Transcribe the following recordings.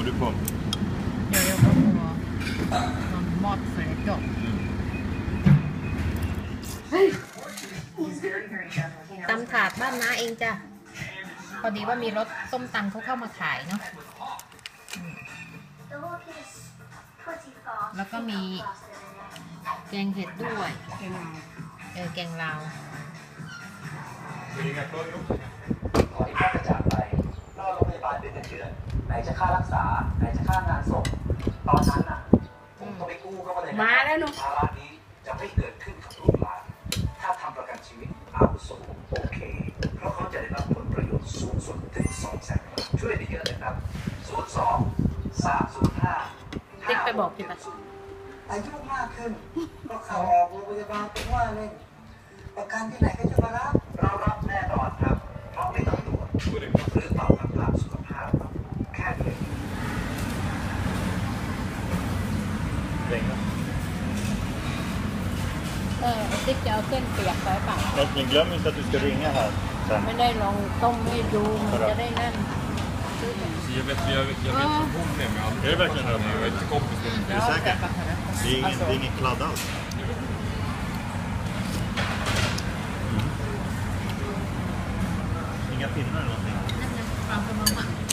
Får du på? Jag jobbar på någon matföretag. Mm. ตำถาดบ้านน้าเองจ้ะ พอดีว่ามีรถส้มตำเขาเข้ามาขายเนาะอืมแล้วก็มีแกงเห็ดด้วย เออแกงลาว Inga frågor? Ja, ibland är det så här. Nu har de blivit arbetade till det. นโรงพยาบาลเดือนเดือนไหนจะค่ารักษา ไหนจะค่างานศพตอนนั้นน่ะผมต้องไปกู้เขามาเลยนะมาแล้วหนูภาระนี้จะไม่เกิดขึ้นกับลูกหลานถ้าทำประกันชีวิตอาวุโสโอเค เพราะเขาจะได้รับผลประโยชน์สูงสุดถึงสองแสนบาทช่วยได้เยอะเลยครับ0 2 3 0 5ติ๊กไปบอกพี่ปะอายุมากขึ้น ก็เข้าออกโรงพยาบาลเป็นว่าเล่นประกันที่ไหนก็จะมารับเรารับแน่นอนครับ เพราะไม่ต้องตรวจหรือตอบคำถามสุขภาพครับแค่เพียง เออไอ้ติ๊กจะเอาเส้นเปียกไปเปล่า Men glöm inte att du ska ringa här sen. ไม่ได้ลองต้มให้ดูมันจะได้นั่น Jag vet, jag vet, jag vet Ja. hur hon är med allt. Är det verkligen det? Jag är inte kompis med henne. Är du säker? Det är ingen, det är ingen kladd alls. Inga pinnar eller någonting? คว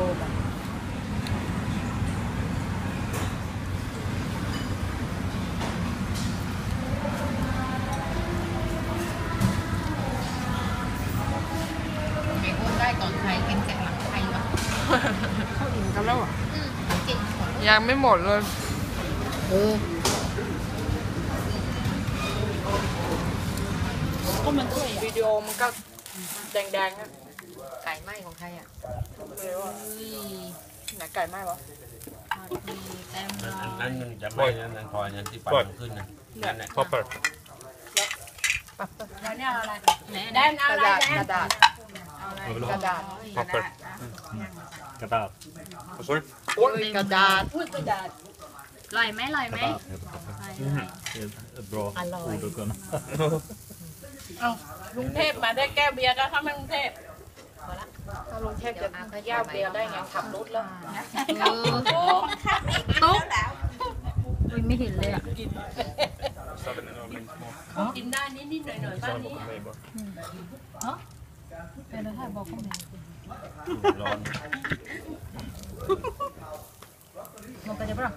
ามกำลังอะดูของโบแบบไอ้อ้วนได้ก่อนใครกินแกงหลังใครวะเขาอิ่มกันแล้วอะ อืมกินหมดยังไม่หมดเลยเออ ก็มันช่วยวิดีโอมันก็แดงๆนะไก่ไหม้ของใครอะ ไม่รู้ว่าอุ้ยไห นไก่ไหม้วะทอดดีเต็มร้อันอนั้นยมันจะไม่นั่นนั่นพอนั้นที่ปั่นขึ้นนะนั่นแหละ Papper. แล้วเนี่ยอะไรไหนแดได้นเอาอะไรแดนกระดาษ กระดาษ Papper. Katab. Vad sa du? กระดาษพูดกระดาษลอยไหมลอยไหม Katab heter papper. Det är ett bra Hallå. ord att kunna. เอาลุงเทพมาได้แก้วเบียร์ก็เข้ามาลุงเทพถ้า ลุงเทพจะแก้วเบียร์ได้ไงขับรถแล้วเออตุ๊กอุ้ยไม่เห็นเลยอะกินได้นิดๆหน่อยๆบ้านนี้เดี๋ยวให้บอกเขาหน่อยร้อนลงไปได้ปะ